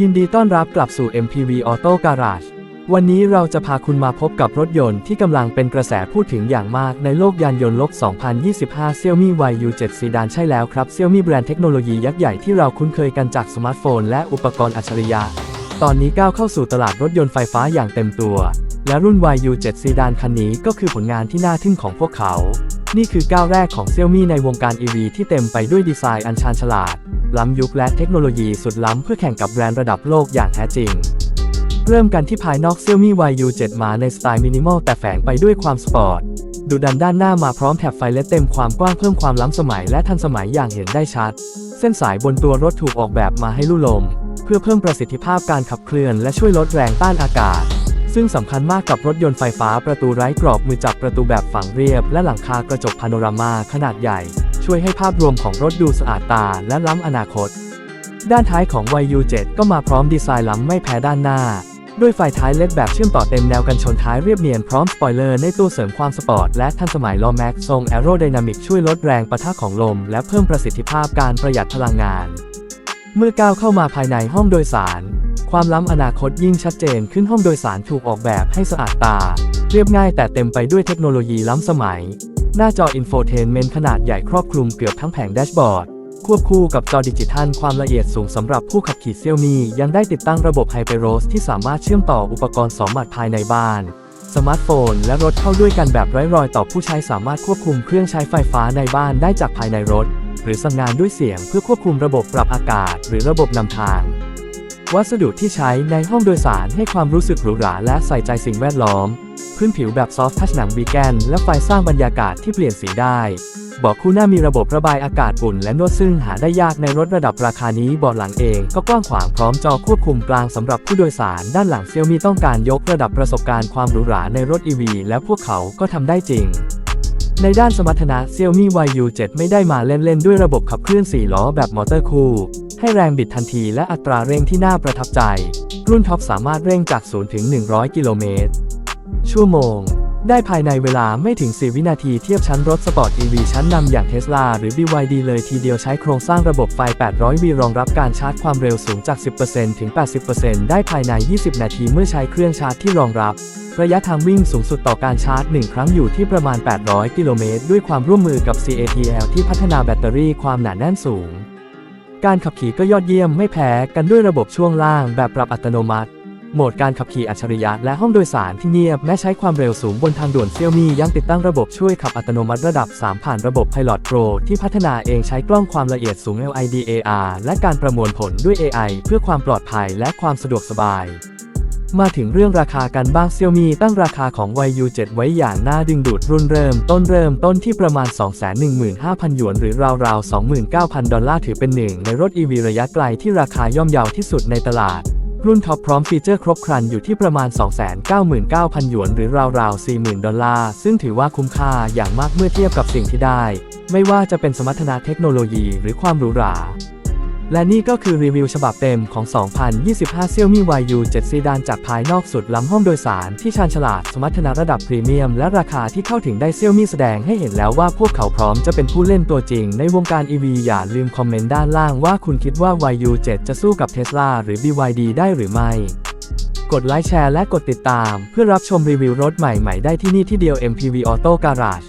ยินดีต้อนรับกลับสู่ MPV Auto Garage วันนี้เราจะพาคุณมาพบกับรถยนต์ที่กำลังเป็นกระแสพูดถึงอย่างมากในโลกยานยนต์โลก 2025 Xiaomi YU7 ซีดานใช่แล้วครับ Xiaomi แบรนด์เทคโนโลยียักษ์ใหญ่ที่เราคุ้นเคยกันจากสมาร์ทโฟนและอุปกรณ์อัจฉริยะ ตอนนี้ก้าวเข้าสู่ตลาดรถยนต์ไฟฟ้าอย่างเต็มตัว และรุ่น YU7 ซีดานคันนี้ก็คือผลงานที่น่าทึ่งของพวกเขา นี่คือก้าวแรกของ Xiaomi ในวงการ EV ที่เต็มไปด้วยดีไซน์อันชาญฉลาด ล้ำยุคและเทคโนโลยีสุดล้ำเพื่อแข่งกับแบรนด์ระดับโลกอย่างแท้จริง เริ่มกันที่ภายนอก Xiaomi YU7 มาในสไตล์มินิมอลแต่แฝงไปด้วยความสปอร์ตดุดันด้านหน้ามาพร้อมแถบไฟเลสเต็มความกว้างเพิ่มความล้ำสมัยและทันสมัยอย่างเห็นได้ชัด เส้นสายบนตัวรถถูกออกแบบมาให้ลู่ลม เพื่อเพิ่มประสิทธิภาพการขับเคลื่อนและช่วยลดแรงต้านอากาศ ซึ่งสำคัญมากกับรถยนต์ไฟฟ้าประตูไร้กรอบมือจับประตูแบบฝังเรียบ และหลังคากระจกพาโนรามาขนาดใหญ่ ช่วยให้ภาพรวมของรถดูสะอาดตาและล้ำอนาคต ด้านท้ายของ YU7 ก็มาพร้อมดีไซน์ล้ำไม่แพ้ด้านหน้า ด้วยไฟท้ายเล็ดแบบเชื่อมต่อเต็มแนวกันชนท้ายเรียบเนียนพร้อมสปอยเลอร์ในตัวเสริมความสปอร์ตและทันสมัยล้อแม็กทรงแอโรไดนามิกช่วยลดแรงประทะของลม และเพิ่มประสิทธิภาพการประหยัดพลังงาน เมื่อก้าวเข้ามาภายในห้องโดยสาร ความล้ำอนาคตยิ่งชัดเจนขึ้นห้องโดยสารถูกออกแบบให้สะอาดตา เรียบง่ายแต่เต็มไปด้วยเทคโนโลยีล้ำสมัย หน้าจออินโฟเทนเมนต์ขนาดใหญ่ครอบคลุมเกือบทั้งแผงแดชบอร์ด ควบคู่กับจอดิจิทัลความละเอียดสูงสำหรับผู้ขับขี่เซี่ยวมียังได้ติดตั้งระบบไฮเปโรสที่สามารถเชื่อมต่ออุปกรณ์สองหมัดภายในบ้านสมาร์ทโฟนและรถเข้าด้วยกันแบบไร้รอยต่อผู้ใช้สามารถควบคุมเครื่องใช้ไฟฟ้าในบ้านได้จากภายในรถ หรือสั่งงานด้วยเสียงเพื่อควบคุมระบบปรับอากาศ หรือระบบนำทาง วัสดุที่ใช้ในห้องโดยสารให้ความรู้สึกหรูหราและใส่ใจสิ่งแวดล้อม พื้นผิวแบบซอฟต์ทัชหนังบีแกน และไฟสร้างบรรยากาศที่เปลี่ยนสีได้เบาะคู่หน้ามีระบบระบายอากาศอุ่นและนวดซึ่งหาได้ยากในรถระดับราคานี้เบาะหลังเองก็กว้างขวางพร้อมจอควบคุมกลางสำหรับผู้โดยสารด้านหลังเซียวมีต้องการยกระดับประสบการณ์ความหรูหราในรถ EV และพวกเขาก็ทำได้จริง ในด้านสมรรถนะ Xiaomi YU7 ไม่ได้มาเล่นๆ ด้วยระบบขับเคลื่อน 4 ล้อแบบมอเตอร์คูลให้แรงบิดทันทีและอัตราเร่งที่น่าประทับใจ รุ่นท็อปสามารถเร่งจาก 0 ถึง 100 กิโลเมตรชั่วโมง ได้ภายในเวลาไม่ถึง 4 วินาทีเทียบชั้นรถสปอร์ต EV ชั้นนำอย่าง Tesla หรือ BYD เลยทีเดียวใช้โครงสร้างระบบไฟ 800V รองรับการชาร์จความเร็วสูงจาก 10%ถึง 80%ได้ภายใน 20 นาทีเมื่อใช้เครื่องชาร์จที่รองรับ ระยะทางวิ่งสูงสุดต่อการชาร์จ 1 ครั้งอยู่ที่ประมาณ 800 กิโลเมตร ด้วยความร่วมมือกับ CATL ที่พัฒนาแบตเตอรี่ความหนาแน่นสูง การขับขี่ก็ยอดเยี่ยมไม่แพ้กันด้วยระบบช่วงล่างแบบปรับอัตโนมัติ โหมดการขับขี่อัจฉริยะและห้องโดยสารที่เงียบแม้ใช้ความเร็วสูงบนทางด่วนเซี่ยวมี่ยังติดตั้งระบบช่วยขับอัตโนมัติระดับ 3 ผ่านระบบ Pilot Pro ที่พัฒนาเองใช้กล้องความละเอียดสูง LIDAR และการประมวลผลด้วย AI เพื่อความปลอดภัยและความสะดวกสบาย มาถึงเรื่องราคากันบ้างเซี่ยวมีตั้งราคาของ YU7 ไว้อย่างน่าดึงดูดรุ่นเริ่ม ต้นเริ่มต้นที่ประมาณ 215,000 หยวนหรือราวๆ 29,000 ดอลลาร์ถือเป็นหนึ่งในรถ EV ระยะไกลที่ราคาย่อมเยาวที่สุดในตลาด รุ่นท็อปพร้อมฟีเจอร์ครบครันอยู่ที่ประมาณ 299,000 หยวน หรือราวๆ 40,000 ดอลลาร์ ซึ่งถือว่าคุ้มค่าอย่างมากเมื่อเทียบกับสิ่งที่ได้ ไม่ว่าจะเป็นสมรรถนะเทคโนโลยีหรือความหรูหรา และนี่ก็คือรีวิวฉบับเต็มของ 2025 Xiaomi YU7 ซีดานจากภายนอกสุดล้ำห้องโดยสารที่ชาญฉลาด สมรรถนะระดับพรีเมียม และราคาที่เข้าถึงได้ Xiaomi แสดงให้เห็นแล้วว่าพวกเขาพร้อมจะเป็นผู้เล่นตัวจริงในวงการ EV อย่าลืมคอมเมนต์ด้านล่างว่าคุณคิดว่า YU7 จะสู้กับ Tesla หรือ BYD ได้หรือไม่ กดไลค์แชร์และกดติดตาม เพื่อรับชมรีวิวรถใหม่ๆได้ที่นี่ที่เดียว MPV Auto Garage